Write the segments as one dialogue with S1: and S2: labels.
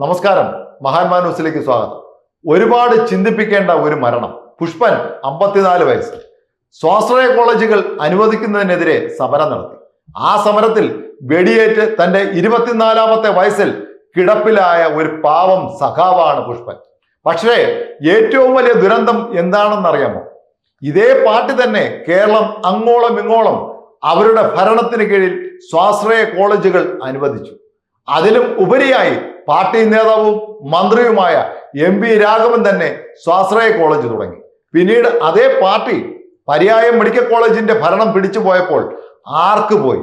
S1: നമസ്കാരം. മഹാന്മാ ന്യൂസിലേക്ക് സ്വാഗതം. ഒരുപാട് ചിന്തിപ്പിക്കേണ്ട ഒരു മരണം. പുഷ്പൻ അമ്പത്തിനാല് വയസ്സ്. സ്വാശ്രയ കോളേജുകൾ അനുവദിക്കുന്നതിനെതിരെ സമരം നടത്തി. ആ സമരത്തിൽ വെടിയേറ്റ് തന്റെ ഇരുപത്തിനാലാമത്തെ വയസ്സിൽ കിടപ്പിലായ ഒരു പാവം സഖാവാണ് പുഷ്പൻ. പക്ഷേ ഏറ്റവും വലിയ ദുരന്തം എന്താണെന്നറിയാമോ? ഇതേ പാർട്ടി തന്നെ കേരളം അങ്ങോളം ഇങ്ങോളം അവരുടെ ഭരണത്തിന് കീഴിൽ സ്വാശ്രയ കോളേജുകൾ അനുവദിച്ചു. അതിലും ഉപരിയായി പാർട്ടി നേതാവും മന്ത്രിയുമായ എം പി രാഘവൻ തന്നെ സ്വാശ്രയ കോളേജ് തുടങ്ങി. പിന്നീട് അതേ പാർട്ടി പര്യായം മെഡിക്കൽ കോളേജിന്റെ ഭരണം പിടിച്ചു പോയപ്പോൾ ആർക്ക് പോയി?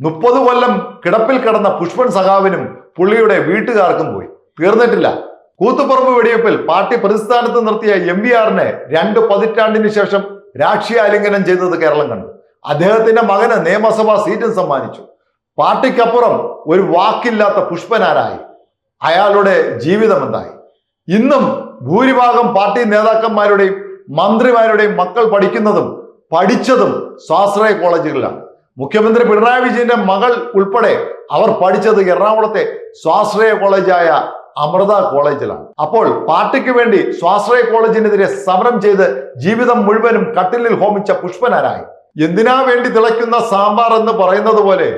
S1: മുപ്പത് കൊല്ലം കിടപ്പിൽ കിടന്ന പുഷ്പൻ സഖാവിനും പുള്ളിയുടെ വീട്ടുകാർക്കും പോയി. തീർന്നിട്ടില്ല. കൂത്തുപറമ്പ് വെടിവെപ്പിൽ പാർട്ടി പ്രതിസ്ഥാനത്ത് നിർത്തിയ എം വി ആറിനെ രണ്ട് പതിറ്റാണ്ടിന് ശേഷം രാഷ്ട്രീയാലിംഗനം ചെയ്തത് കേരളം കണ്ടു. അദ്ദേഹത്തിന്റെ മകന് നിയമസഭാ സീറ്റും സമ്മാനിച്ചു. പാർട്ടിക്കപ്പുറം ഒരു വാക്കില്ലാത്ത പുഷ്പനാരായി അയാളുടെ ജീവിതം എന്തായി ഇന്നും ഭൂരിഭാഗം പാർട്ടി നേതാക്കന്മാരുടെയും മന്ത്രിമാരുടെയും മക്കൾ പഠിക്കുന്നതും പഠിച്ചതും സ്വാശ്രയ കോളേജുകളിലാണ്. മുഖ്യമന്ത്രി പിണറായി വിജയന്റെ മകൾ ഉൾപ്പെടെ അവർ പഠിച്ചത് എറണാകുളത്തെ സ്വാശ്രയ കോളേജായ അമൃത കോളേജിലാണ്. അപ്പോൾ പാർട്ടിക്ക് വേണ്ടി സ്വാശ്രയ കോളേജിനെതിരെ സമരം ചെയ്ത് ജീവിതം മുഴുവനും കട്ടിലിൽ ഹോമിച്ച പുഷ്പനാരായി എന്തിനാ വേണ്ടി തിളയ്ക്കുന്ന സാമ്പാർ എന്ന് പറയുന്നത് പോലെ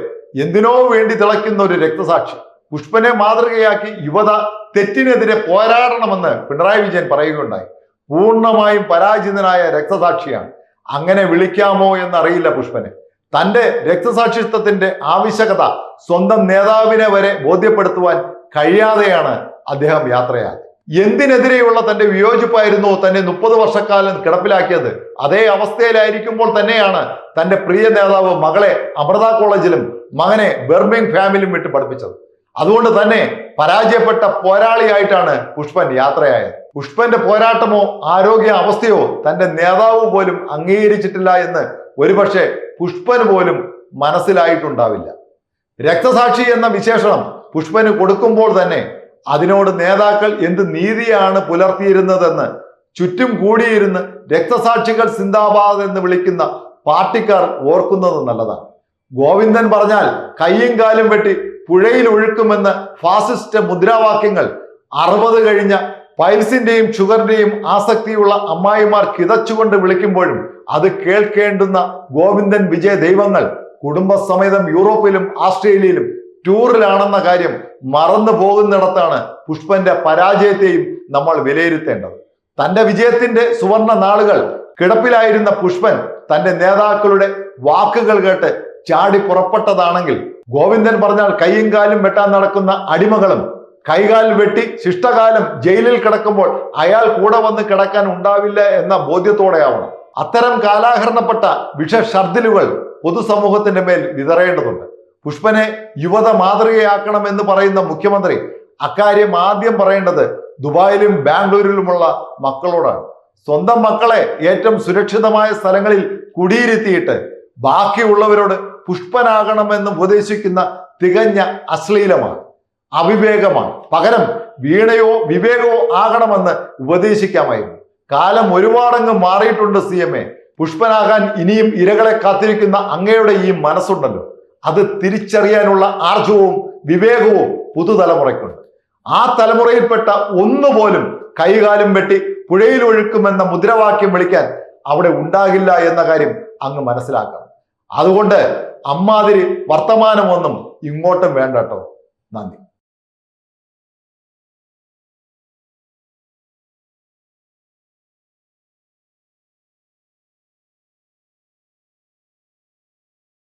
S1: എന്തിനോ വേണ്ടി തിളയ്ക്കുന്ന ഒരു രക്തസാക്ഷി. പുഷ്പനെ മാതൃകയാക്കി യുവത തെറ്റിനെതിരെ പോരാടണമെന്ന് പിണറായി വിജയൻ പറയുകയുണ്ടായി. പൂർണമായും പരാജിതനായ രക്തസാക്ഷിയാണ്. അങ്ങനെ വിളിക്കാമോ എന്നറിയില്ല പുഷ്പനെ. തന്റെ രക്തസാക്ഷിത്വത്തിന്റെ ആവശ്യകത സ്വന്തം നേതാവിനെ വരെ ബോധ്യപ്പെടുത്തുവാൻ കഴിയാതെയാണ് അദ്ദേഹം യാത്രയായത്. എന്തിനെതിരെയുള്ള തന്റെ വിയോജിപ്പായിരുന്നു തന്നെ മുപ്പത് വർഷക്കാലം കിടപ്പിലാക്കിയത് അതേ അവസ്ഥയിലായിരിക്കുമ്പോൾ തന്നെയാണ് തന്റെ പ്രിയ നേതാവ് മകളെ അമൃത കോളേജിലും മകനെ ബെർമിംഗ് ഫാമിലിയും വിട്ട് പഠിപ്പിച്ചത്. അതുകൊണ്ട് തന്നെ പരാജയപ്പെട്ട പോരാളിയായിട്ടാണ് പുഷ്പൻ യാത്രയായത്. പുഷ്പന്റെ പോരാട്ടമോ ആരോഗ്യ അവസ്ഥയോ തന്റെ നേതാവ് പോലും അംഗീകരിച്ചിട്ടില്ല എന്ന് ഒരുപക്ഷെ പുഷ്പന് പോലും മനസ്സിലായിട്ടുണ്ടാവില്ല. രക്തസാക്ഷി എന്ന വിശേഷണം പുഷ്പന് കൊടുക്കുമ്പോൾ തന്നെ അതിനോട് നേതാക്കൾ എന്ത് നീതിയാണ് പുലർത്തിയിരുന്നതെന്ന് ചുറ്റും കൂടിയിരുന്ന് രക്തസാക്ഷികൾ സിന്ദാബാദ് എന്ന് വിളിക്കുന്ന പാർട്ടിക്കാർ ഓർക്കുന്നത് നല്ലതാണ്. ഗോവിന്ദൻ പറഞ്ഞാൽ കയ്യും കാലും വെട്ടി പുഴയിൽ ഒഴുക്കുമെന്ന് ഫാസിസ്റ്റ് മുദ്രാവാക്യങ്ങൾ. അറുപത് കഴിഞ്ഞ പൈൽസിന്റെയും ഷുഗറിന്റെയും ആസക്തിയുള്ള അമ്മായിമാർ കിതച്ചുകൊണ്ട് വിളിക്കുമ്പോഴും അത് കേൾക്കേണ്ടുന്ന ഗോവിന്ദൻ വിജയ ദൈവങ്ങൾ കുടുംബസമേതം യൂറോപ്പിലും ആസ്ട്രേലിയയിലും ടൂറിലാണെന്ന കാര്യം മറന്നു പോകുന്നിടത്താണ് പുഷ്പന്റെ പരാജയത്തെയും നമ്മൾ വിലയിരുത്തേണ്ടത്. തന്റെ വിജയത്തിന്റെ സുവർണ നാളുകൾ കിടപ്പിലായിരുന്ന പുഷ്പൻ തന്റെ നേതാക്കളുടെ വാക്കുകൾ കേട്ട് ചാടി പുറപ്പെട്ടതാണെങ്കിൽ ഗോവിന്ദൻ പറഞ്ഞാൽ കൈയും കാലും വെട്ടാൻ നടക്കുന്ന അടിമകളും കൈകാൽ വെട്ടി ശിഷ്ടകാലം ജയിലിൽ കിടക്കുമ്പോൾ അയാൾ കൂടെ വന്ന് കിടക്കാൻ ഉണ്ടാവില്ല എന്ന ബോധ്യത്തോടെയാവണം. അത്തരം കാലാഹരണപ്പെട്ട വിഷഷർദിലുകൾ പൊതുസമൂഹത്തിന്റെ മേൽ വിതറേണ്ടതുണ്ട്. പുഷ്പനെ യുവത മാതൃകയാക്കണം എന്ന് പറയുന്ന മുഖ്യമന്ത്രി അക്കാര്യം ആദ്യം പറയേണ്ടത് ദുബായിലും ബാംഗ്ലൂരിലുമുള്ള മക്കളോടാണ്. സ്വന്തം മക്കളെ ഏറ്റവും സുരക്ഷിതമായ സ്ഥലങ്ങളിൽ കുടിയിരുത്തിയിട്ട് ബാക്കിയുള്ളവരോട് പുഷ്പനാകണമെന്ന് ഉപദേശിക്കുന്ന തികഞ്ഞ അശ്ലീലമാണ് അവിവേകമാണ്. പകരം വീണയോ വിവേകമോ ആകണമെന്ന് ഉപദേശിക്കാമായിരുന്നു. കാലം ഒരുപാടങ്ങ് മാറിയിട്ടുണ്ട് സി എം എ. പുഷ്പനാകാൻ ഇനിയും ഇരകളെ കാത്തിരിക്കുന്ന അങ്ങയുടെ ഈ മനസ്സുണ്ടല്ലോ. അത് തിരിച്ചറിയാനുള്ള ആർജവും വിവേകവും പുതുതലമുറയ്ക്കുണ്ട്. ആ തലമുറയിൽപ്പെട്ട ഒന്നുപോലും കൈകാലും വെട്ടി പുഴയിൽ ഒഴുക്കുമെന്ന മുദ്രാവാക്യം വിളിക്കാൻ അവിടെ ഉണ്ടാകില്ല എന്ന കാര്യം അങ്ങ് മനസ്സിലാക്കണം. അതുകൊണ്ട് അമ്മാതിരി വർത്തമാനമൊന്നും ഇങ്ങോട്ടും വേണ്ട കേട്ടോ. നന്ദി.